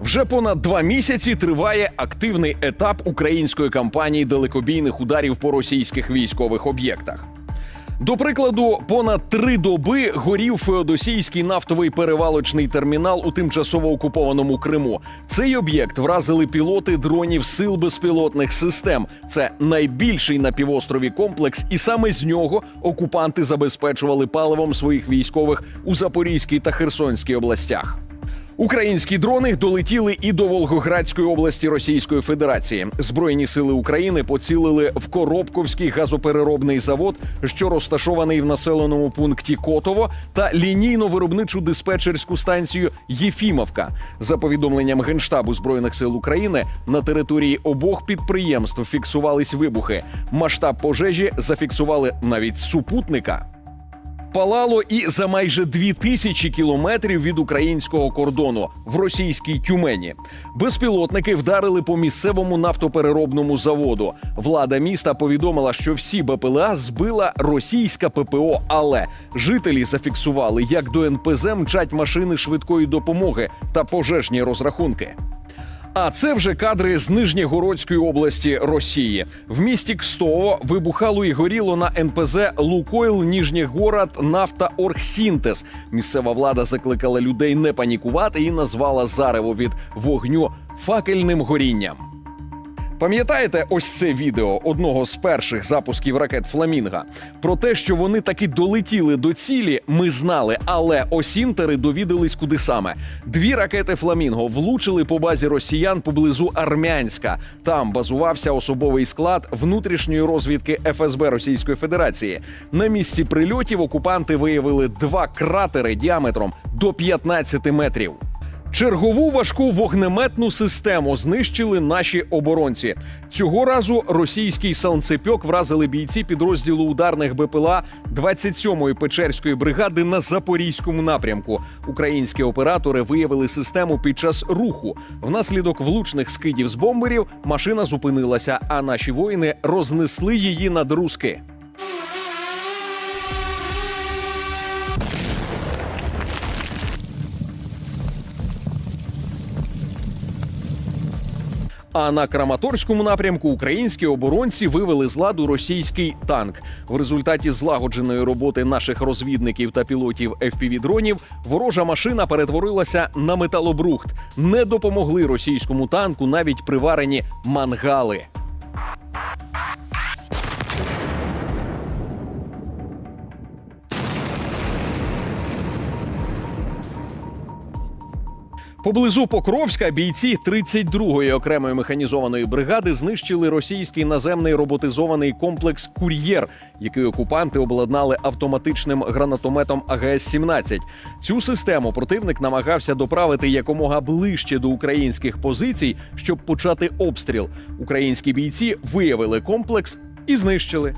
Вже понад два місяці триває активний етап української кампанії далекобійних ударів по російських військових об'єктах. До прикладу, понад три доби горів Феодосійський нафтовий перевалочний термінал у тимчасово окупованому Криму. Цей об'єкт вразили пілоти дронів сил безпілотних систем. Це найбільший на півострові комплекс, і саме з нього окупанти забезпечували паливом своїх військових у Запорізькій та Херсонській областях. Українські дрони долетіли і до Волгоградської області Російської Федерації. Збройні сили України поцілили в Коробковський газопереробний завод, що розташований в населеному пункті Котово, та лінійно-виробничу диспетчерську станцію Єфімовка. За повідомленням Генштабу збройних сил України на території обох підприємств фіксувались вибухи. Масштаб пожежі зафіксували навіть супутника. Палало і за майже дві тисячі кілометрів від українського кордону в російській Тюмені. Безпілотники вдарили по місцевому нафтопереробному заводу. Влада міста повідомила, що всі БПЛА збила російська ППО, але жителі зафіксували, як до НПЗ мчать машини швидкої допомоги та пожежні розрахунки. А це вже кадри з Нижньогородської області Росії. В місті Кстово вибухало і горіло на НПЗ Лукойл Ніжнєгород Нафта Оргсінтез. Місцева влада закликала людей не панікувати і назвала зарево від вогню факельним горінням. Пам'ятаєте ось це відео одного з перших запусків ракет Фламінга? Про те, що вони таки долетіли до цілі, ми знали, але осінтери довідались куди саме. Дві ракети Фламінго влучили по базі росіян поблизу Армянська. Там базувався особовий склад внутрішньої розвідки ФСБ Російської Федерації. На місці прильотів окупанти виявили два кратери діаметром до 15 метрів. Чергову важку вогнеметну систему знищили наші оборонці. Цього разу російський санцепьок вразили бійці підрозділу ударних БПЛА 27-ї Печерської бригади на запорізькому напрямку. Українські оператори виявили систему під час руху. Внаслідок влучних скидів з бомберів машина зупинилася, а наші воїни рознесли її на друзки. А на Краматорському напрямку українські оборонці вивели з ладу російський танк. В результаті злагодженої роботи наших розвідників та пілотів FPV-дронів ворожа машина перетворилася на металобрухт. Не допомогли російському танку навіть приварені мангали. Поблизу Покровська бійці 32-ї окремої механізованої бригади знищили російський наземний роботизований комплекс Кур'єр, який окупанти обладнали автоматичним гранатометом АГС-17. Цю систему противник намагався доправити якомога ближче до українських позицій, щоб почати обстріл. Українські бійці виявили комплекс і знищили.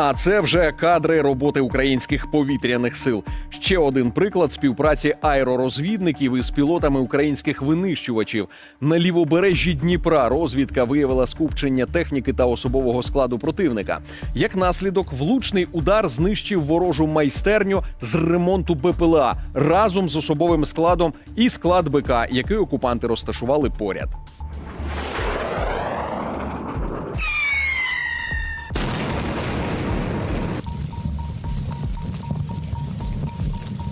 А це вже кадри роботи українських повітряних сил. Ще один приклад співпраці аеророзвідників із пілотами українських винищувачів. На лівобережжі Дніпра розвідка виявила скупчення техніки та особового складу противника. Як наслідок, влучний удар знищив ворожу майстерню з ремонту БПЛА разом з особовим складом і склад БК, який окупанти розташували поряд.